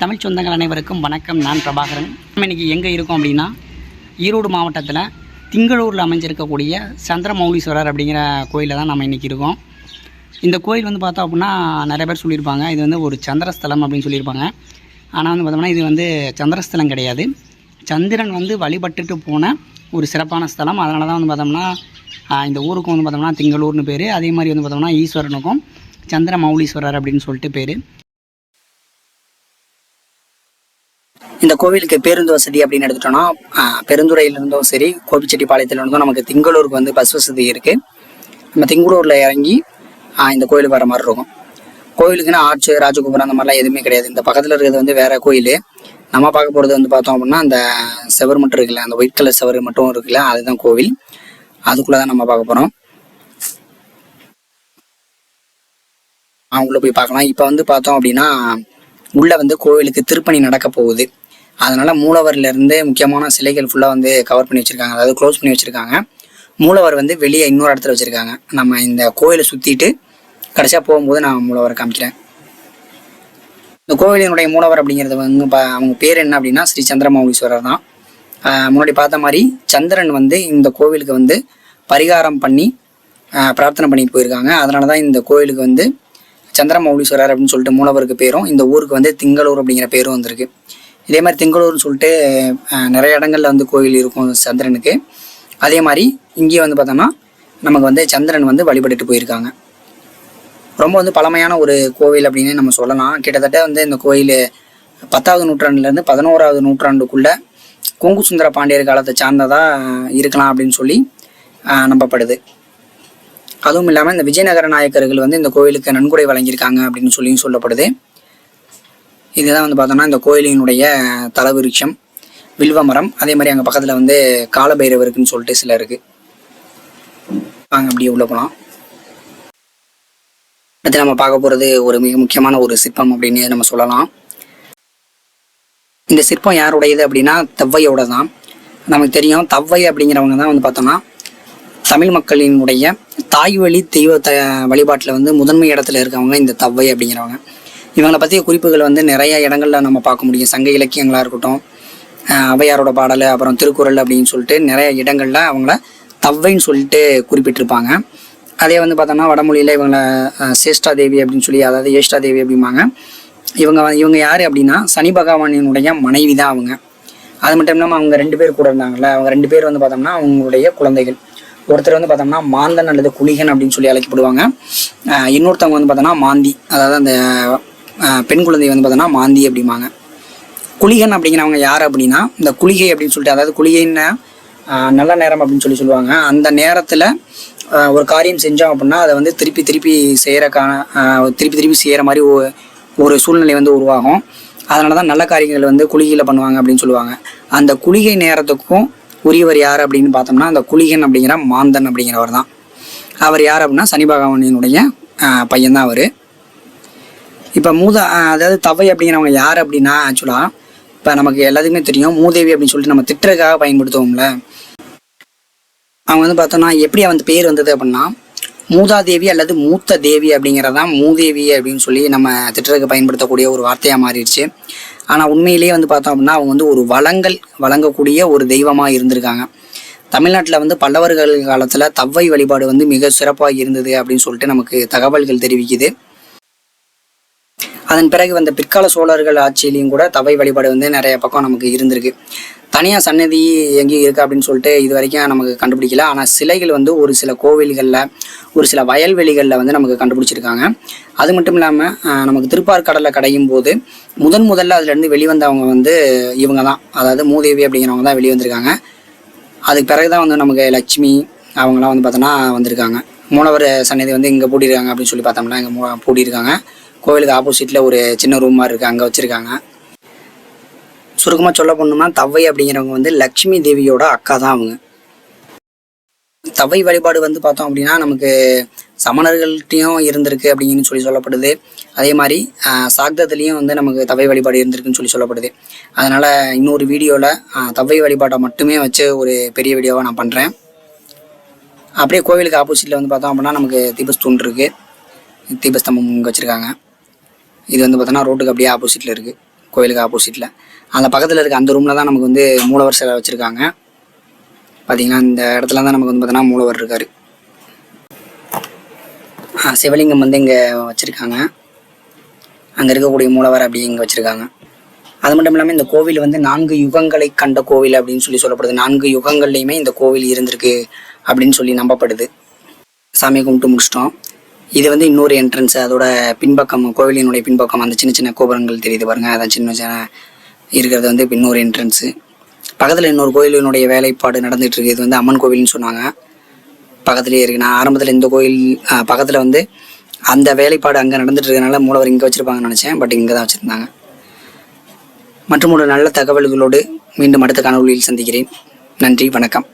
தமிழ் சொந்தங்கள் அனைவருக்கும் வணக்கம். நான் பிரபாகரன். நம்ம இன்றைக்கி எங்கே இருக்கோம் அப்படின்னா ஈரோடு மாவட்டத்தில் திங்களூரில் அமைஞ்சிருக்கக்கூடிய சந்திரமௌலீஸ்வரர் அப்படிங்கிற கோயிலில் தான் நம்ம இன்றைக்கி இருக்கோம். இந்த கோயில் வந்து பார்த்தோம் அப்படின்னா நிறைய பேர் சொல்லியிருப்பாங்க. இது வந்து ஒரு சந்திரஸ்தலம் அப்படின்னு சொல்லியிருப்பாங்க. ஆனால் வந்து பார்த்தோம்னா இது வந்து சந்திரஸ்தலம் கிடையாது. சந்திரன் வந்து வழிபட்டுட்டு போன ஒரு சிறப்பான ஸ்தலம். அதனால தான் வந்து பார்த்தோம்னா இந்த ஊருக்கும் வந்து பார்த்தோம்னா திங்களூர்னு பேர். அதே மாதிரி வந்து பார்த்தோம்னா ஈஸ்வரனுக்கும் சந்திரமௌலீஸ்வரர் அப்படின்னு சொல்லிட்டு பேர். இந்த கோவிலுக்கு பேருந்து வசதி அப்படின்னு எடுத்துட்டோம்னா பெருந்துறையில இருந்தும் சரி கோபிச்செட்டிப்பாளையத்துல இருந்தும் நமக்கு திங்களூருக்கு வந்து பஸ் வசதி இருக்கு. நம்ம திங்களூர்ல இறங்கி இந்த கோயிலுக்கு வர மாதிரி இருக்கும். கோயிலுக்குன்னா ஆர்ச்சு ராஜகோபுரம் அந்த மாதிரிலாம் எதுவுமே கிடையாது. இந்த பக்கத்தில் இருக்கிறது வந்து வேற கோயில். நம்ம பார்க்க போகிறது வந்து பார்த்தோம் அப்படின்னா அந்த செவர் மட்டும் இருக்குல்ல அந்த ஒயிட் கலர் செவர் மட்டும் இருக்குல்ல அதுதான் கோவில். அதுக்குள்ளே தான் நம்ம பார்க்க போகிறோம் அவங்கள போய் பார்க்கலாம். இப்போ வந்து பார்த்தோம் அப்படின்னா உள்ளே வந்து கோவிலுக்கு திருப்பணி நடக்க போகுது. அதனால மூலவர்லேருந்து முக்கியமான சிலைகள் ஃபுல்லாக வந்து கவர் பண்ணி வச்சுருக்காங்க. அதாவது க்ளோஸ் பண்ணி வச்சுருக்காங்க. மூலவர் வந்து வெளியே இன்னொரு இடத்துல வச்சுருக்காங்க. நம்ம இந்த கோயிலை சுற்றிட்டு கடைசியாக போகும்போது நான் மூலவரை காமிக்கிறேன். இந்த கோவிலினுடைய மூலவர் அப்படிங்கிறது வந்து பா- அவங்க பேர் என்ன அப்படின்னா ஸ்ரீ சந்திரமௌலீஸ்வரர் தான். முன்னாடி பார்த்த மாதிரி சந்திரன் வந்து இந்த கோவிலுக்கு வந்து பரிகாரம் பண்ணி பிரார்த்தனை பண்ணிட்டு போயிருக்காங்க. அதனால தான் இந்த கோவிலுக்கு வந்து சந்திரமௌலீஸ்வரர் அப்படின்னு சொல்லிட்டு மூலவருக்கு பேரும் இந்த ஊருக்கு வந்து திங்களூர் அப்படிங்கிற பேரும் வந்திருக்கு. இதே மாதிரி திங்களூர்னு சொல்லிட்டு நிறைய இடங்கள்ல வந்து கோயில் இருக்கும் சந்திரனுக்கு. அதே மாதிரி இங்கேயும் வந்து பார்த்தோம்னா நமக்கு வந்து சந்திரன் வந்து வழிபட்டுட்டு போயிருக்காங்க. ரொம்ப வந்து பழமையான ஒரு கோவில் அப்படின்னு நம்ம சொல்லலாம். கிட்டத்தட்ட வந்து இந்த கோயில் பத்தாவது நூற்றாண்டுலேருந்து பதினோராவது நூற்றாண்டுக்குள்ள கொங்கு சுந்தர பாண்டியர் காலத்தை சார்ந்ததாக இருக்கலாம் அப்படின்னு சொல்லி நம்பப்படுது. அதுவும் இல்லாமல் இந்த விஜயநகர நாயக்கர்கள் வந்து இந்த கோயிலுக்கு நன்கொடை வழங்கியிருக்காங்க அப்படின்னு சொல்லியும் சொல்லப்படுது. இதுதான் வந்து பார்த்தோம்னா இந்த கோயிலினுடைய தலவிருட்சம் வில்வ மரம் அதே மாதிரி அங்கே பக்கத்தில் வந்து காலபைரவருக்குன்னு சொல்லிட்டு சில இருக்கு. வாங்க அப்படியே உள்ள போகலாம் அடுத்து நம்ம பார்க்க போகிறது ஒரு மிக முக்கியமான ஒரு சிற்பம் அப்படின்னு நம்ம சொல்லலாம். இந்த சிற்பம் யாருடையது அப்படின்னா தவ்வையோட தான் நமக்கு தெரியும் தவ்வை அப்படிங்கிறவங்க தான் வந்து பார்த்தோம்னா தமிழ் மக்களினுடைய தாய் வழி தெய்வ த வழிபாட்டில் வந்து முதன்மை இடத்துல இருக்கவங்க இந்த தவ்வை அப்படிங்கிறவங்க. இவங்களை பற்றிய குறிப்புகள் வந்து நிறைய இடங்களில் நம்ம பார்க்க முடியும். சங்க இலக்கியங்களாக இருக்கட்டும் ஆஹ் ஔவையாரோட பாடல் அப்புறம் திருக்குறள் அப்படின்னு சொல்லிட்டு நிறைய இடங்களில் அவங்கள தவ்வைன்னு சொல்லிட்டு குறிப்பிட்டிருப்பாங்க. அதே வந்து பார்த்தோம்னா வடமொழியில் இவங்களை சேஷ்டா தேவி அப்படின்னு சொல்லி அதாவது ஏஷ்டா தேவி அப்படிம்பாங்க. இவங்க இவங்க யார் அப்படின்னா சனி பகவானினுடைய மனைவி தான் அவங்க. அது மட்டும் இல்லாமல் அவங்க ரெண்டு பேர் கூட இருந்தாங்கல்ல அவங்க ரெண்டு பேர் வந்து பார்த்தோம்னா அவங்களுடைய குழந்தைகள். ஒருத்தர் வந்து பார்த்தோம்னா மாந்தன் அல்லது குளிகன் அப்படின்னு சொல்லி அழைக்கப்படுவாங்க. இன்னொருத்தவங்க வந்து பார்த்தோம்னா மாந்தி. அதாவது அந்த பெண் குழந்தை வந்து பார்த்தோம்னா மாந்தி அப்படிம்பாங்க. குளிகன் அப்படிங்கிறவங்க யார் அப்படின்னா இந்த குளிகை அப்படின்னு சொல்லிட்டு அதாவது குளிகைன்னா நல்ல நேரம் அப்படின்னு சொல்லி சொல்லுவாங்க. அந்த நேரத்தில் ஒரு காரியம் செஞ்சோம் அப்படின்னா அதை வந்து திருப்பி திருப்பி செய்கிறக்கான திருப்பி திருப்பி செய்கிற மாதிரி ஒரு சூழ்நிலை வந்து உருவாகும். அதனால தான் நல்ல காரியங்கள் வந்து குளிகையில் பண்ணுவாங்க அப்படின்னு சொல்லுவாங்க. அந்த குளிகை நேரத்துக்கும் உரியவர் யார் அப்படின்னு பார்த்தோம்னா அந்த குளிகன் அப்படிங்கிற மாந்தன் அப்படிங்கிறவர் தான். அவர் யார் அப்படின்னா சனி பகவானினுடைய பையன்தான் அவர். இப்போ மூத அதாவது தவை அப்படிங்கிறவங்க யார் அப்படின்னா ஆக்சுவலாக இப்போ நமக்கு எல்லாத்துக்குமே தெரியும். மூதேவி அப்படின்னு சொல்லிட்டு நம்ம திட்டுறதுக்காக பயன்படுத்துவோம்ல. அவங்க வந்து பார்த்தோம்னா எப்படி அவன் பேர் வந்தது அப்படின்னா மூதாதேவி அல்லது மூத்த தேவி அப்படிங்கிறதான் மூதேவி அப்படின்னு சொல்லி நம்ம திட்டுறதுக்கு பயன்படுத்தக்கூடிய ஒரு வார்த்தையாக மாறிடுச்சு. ஆனால் உண்மையிலேயே வந்து பார்த்தோம் அப்படின்னா அவங்க வந்து ஒரு வளங்கள் வழங்கக்கூடிய ஒரு தெய்வமாக இருந்திருக்காங்க. தமிழ்நாட்டில் வந்து பல்லவர்கள் காலத்தில் தவ்வை வழிபாடு வந்து மிக சிறப்பாக இருந்தது அப்படின்னு சொல்லிட்டு நமக்கு தகவல்கள் தெரிவிக்குது. அதன் பிறகு வந்த பிற்கால சோழர்கள் ஆட்சியிலையும் கூட தவை வழிபாடு வந்து நிறைய பக்கம் நமக்கு இருந்திருக்கு. தனியாக சன்னதி எங்கேயும் இருக்கு அப்படின்னு சொல்லிட்டு இது வரைக்கும் நமக்கு கண்டுபிடிக்கல. ஆனால் சிலைகள் வந்து ஒரு சில கோவில்களில் ஒரு சில வயல்வெளிகளில் வந்து நமக்கு கண்டுபிடிச்சிருக்காங்க. அது மட்டும் இல்லாமல் நமக்கு திருப்பார்கடலில் கடையும் போது முதன் முதல்ல அதுலேருந்து வெளிவந்தவங்க வந்து இவங்க தான் அதாவது மூதேவி அப்படிங்கிறவங்க தான் வெளிவந்திருக்காங்க அதுக்கு பிறகு தான் வந்து நமக்கு லட்சுமி அவங்களாம் வந்து பார்த்தோன்னா வந்திருக்காங்க. மூலவர் சன்னதி வந்து இங்கே பூட்டியிருக்காங்க அப்படின்னு சொல்லி பார்த்தோம்னா இங்கே மூ பூட்டியிருக்காங்க. கோவிலுக்கு ஆப்போசிட்டில் ஒரு சின்ன ரூம் மாதிரி இருக்குது அங்கே வச்சுருக்காங்க. சுருக்கமாக சொல்ல போனோம்னா தவ்வை அப்படிங்கிறவங்க வந்து லக்ஷ்மி தேவியோட அக்கா தான் அவங்க. தவை வழிபாடு வந்து பார்த்தோம் அப்படின்னா நமக்கு சமணர்கள்ட்டையும் இருந்திருக்கு அப்படின்னு சொல்லி சொல்லப்படுது. அதே மாதிரி சாக்தத்துலேயும் வந்து நமக்கு தவை வழிபாடு இருந்திருக்குன்னு சொல்லி சொல்லப்படுது. அதனால் இன்னொரு வீடியோவில் தவை வழிபாட்டை மட்டுமே வச்சு ஒரு பெரிய வீடியோவாக நான் பண்ணுறேன் அப்படியே கோவிலுக்கு ஆப்போசிட்டில் வந்து பார்த்தோம் அப்படின்னா நமக்கு தீபஸ்தூண் இருக்குது தீபஸ்தம்பம் இங்கே வச்சுருக்காங்க. இது வந்து பார்த்தோன்னா ரோட்டுக்கு அப்படியே ஆப்போசிட்டில் இருக்குது கோயிலுக்கு ஆப்போசிட்டில் அந்த பக்கத்தில் இருக்க அந்த ரூமில் தான் நமக்கு வந்து மூலவர் சிலை வச்சுருக்காங்க. பார்த்தீங்கன்னா இந்த இடத்துல தான் நமக்கு வந்து பார்த்தோன்னா மூலவர் இருக்கார். சிவலிங்கம் வந்து இங்கே வச்சுருக்காங்க. அங்கே இருக்கக்கூடிய மூலவர் அப்படி இங்கே வச்சுருக்காங்க. அது மட்டும் இல்லாமல் இந்த கோவில் வந்து நான்கு யுகங்களை கண்ட கோவில் அப்படின்னு சொல்லி சொல்லப்படுது. நான்கு யுகங்கள்லையுமே இந்த கோவில் இருந்திருக்கு அப்படின்னு சொல்லி நம்பப்படுது. சாமியை கும்பிட்டு முடிச்சிட்டோம். இது வந்து இன்னொரு என்ட்ரன்ஸ் அதோட பின்பக்கம் கோவிலினுடைய பின்பக்கம் அந்த சின்ன சின்ன கோபுரங்கள் தெரியுது பாருங்க. அதான் சின்ன சின்ன இருக்கிறது வந்து இன்னொரு என்ட்ரன்ஸு பக்கத்தில் இன்னொரு கோயிலினுடைய வேலைப்பாடு நடந்துகிட்டு இருக்கு இது வந்து அம்மன் கோவில்னு சொன்னாங்க. பக்கத்துலேயே இருக்குது நான் ஆரம்பத்தில் இந்த கோயில் பக்கத்தில் வந்து அந்த வேலைப்பாடு அங்கே நடந்துட்டு இருக்கனால மூலவர் இங்கே வச்சுருப்பாங்கன்னு நினச்சேன். பட் இங்கே தான் வச்சுருந்தாங்க. மற்றும் ஒரு நல்ல தகவல்களோடு மீண்டும் அடுத்த காணொலியில் சந்திக்கிறேன். நன்றி வணக்கம்.